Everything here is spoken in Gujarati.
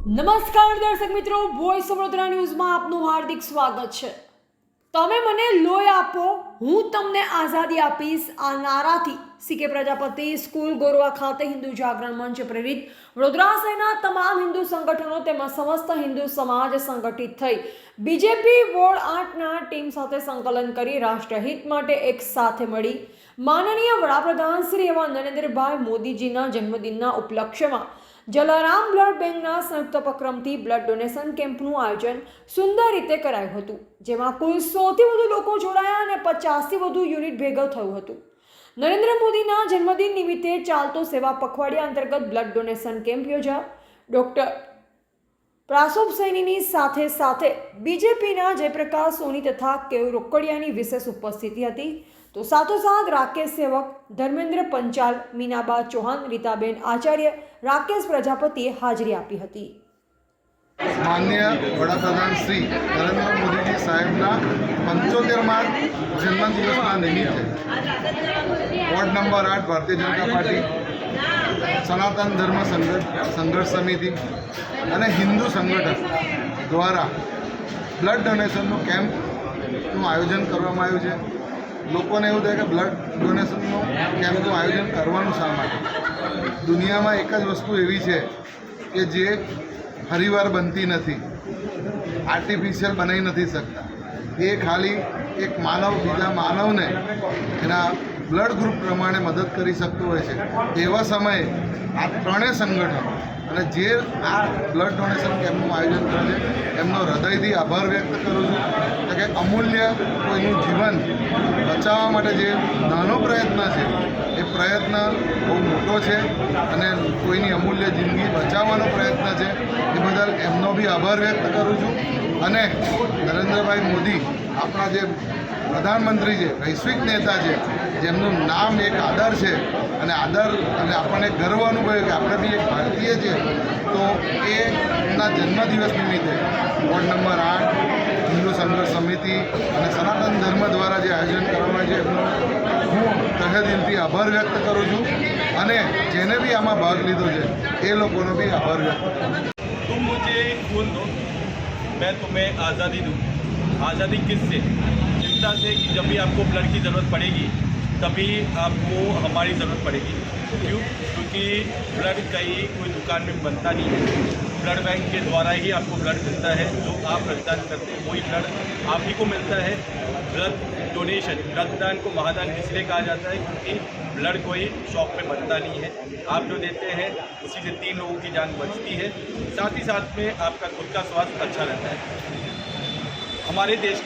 નમસ્કાર દર્શક મિત્રો વોઇસ ઓફ વડોદરા ન્યૂઝમાં આપનું હાર્દિક સ્વાગત છે. તમે મને લોહી આપો, હું તમને આઝાદી આપીશ. આ નારાથી સીકે પ્રજાપતિ સ્કૂલ ગોરવા ખાતે હિન્દુ જાગરણ મંચ પ્રેરિત વડોદરા શહેરના તમામ હિન્દુ સંગઠનો તેમાં સમસ્ત હિન્દુ સમાજ સંગઠિત થઈ બીજેપી વોર્ડ આઠના ટીમ સાથે સંકલન કરી રાષ્ટ્રહિત માટે એક સાથે મળી. માનનીય વડાપ્રધાન શ્રી એવા નરેન્દ્રભાઈ મોદીજીના જન્મદિનના ઉપલક્ષ્યમાં જલારામ બ્લડ બેંકના સંયુક્ત ઉપક્રમથી બ્લડ ડોનેશન કેમ્પનું આયોજન સુંદર રીતે કરાયું હતું, જેમાં કુલ સોથી વધુ લોકો જોડાયા અને પચાસથી વધુ યુનિટ ભેગું થયું હતું. નરેન્દ્ર મોદીના જન્મદિન નિમિત્તે ચાલતો સેવા પખવાડિયા અંતર્ગત બ્લડ ડોનેશન કેમ્પ યોજા ડૉક્ટર પ્રાસોભ સૈનીની સાથે સાથે બીજેપીના જયપ્રકાશ સોની તથા કેવ રોકડિયાની વિશેષ ઉપસ્થિતિ હતી. તો સાથોસાથ રાકેશ સેવક ધર્મેન્દ્ર પંચાલ, મીનાબા ચૌહાણ, રીતાબેન આચાર્ય, રાકેશ પ્રજાપતિએ હાજરી આપી હતી. માન્ય વડાપ્રધાન શ્રી નરેન્દ્ર મોદીજી સાહેબના પંચોતેરમાં જન્મદિવસના નિમિત્તે વોર્ડ નંબર આઠ ભારતીય જનતા પાર્ટી, સનાતન ધર્મ સંઘર્ષ સંઘર્ષ સમિતિ અને હિન્દુ સંગઠન દ્વારા બ્લડ ડોનેશનનું કેમ્પનું આયોજન કરવામાં આવ્યું છે. લોકોને એવું થાય કે બ્લડ ડોનેશનનું કેમ્પનું આયોજન કરવાનું શા માટે? દુનિયામાં એક જ વસ્તુ એવી છે કે જે ફરીવાર બનતી નથી આર્ટિફિશિયલ બનાવી નથી શકતા. એ ખાલી એક માનવ, બીજા માનવને એના બ્લડ ગ્રુપ પ્રમાણે મદદ કરી શકતું હોય છે. એવા સમયે આ ત્રણેય સંગઠનો અને જે આ બ્લડ ડોનેશન કેમ્પનું આયોજન કરે છે, એમનો હૃદયથી આભાર વ્યક્ત કરું છું. કે અમૂલ્ય કોઈનું જીવન બચાવવા માટે જે નાનો પ્રયત્ન છે, એ પ્રયત્ન બહુ મોટો છે અને કોઈની અમૂલ્ય જિંદગી બચાવવાનો પ્રયત્ન છે, એ બદલ એમનો બી આભાર વ્યક્ત કરું છું. અને નરેન્દ્રભાઈ મોદી, આપણા જે પ્રધાનમંત્રી છે, વૈશ્વિક નેતા છે, જેમનું નામ એક આદર છે અને આદર અને આપણને ગર્વ અનુભવે કે આપણે બી એક ભારતીય છે તો એ એમના જન્મદિવસ નિમિત્તે વોર્ડ નંબર આઠ હિન્દુ સંઘર્ષ સમિતિ અને સનાતન ધર્મ દ્વારા જે આયોજન કરવામાં છે એમનો હું તહે દિલથી આભાર વ્યક્ત કરું છું અને જેને બી આમાં ભાગ લીધો છે એ લોકોનો બી આભાર વ્યક્ત કરું છું तुम मुझे खून दो मैं तुम्हें आज़ादी दूँ आज़ादी किससे चिंता से कि जब भी आपको ब्लड की ज़रूरत पड़ेगी तभी आपको हमारी ज़रूरत पड़ेगी। क्यों? क्योंकि ब्लड कहीं कोई दुकान में बनता नहीं है। ब्लड बैंक के द्वारा ही आपको ब्लड मिलता है। जो आप रक्तदान करते हैं, वही ब्लड आप ही को मिलता है। ब्लड डोनेशन रक्तदान को महादान इसलिए कहा जाता है क्योंकि ब्लड कोई शॉप में बनता नहीं है। आप जो देते हैं, उसी से तीन लोगों की जान बचती है। साथ ही साथ में आपका खुद का स्वास्थ्य अच्छा रहता है। हमारे देश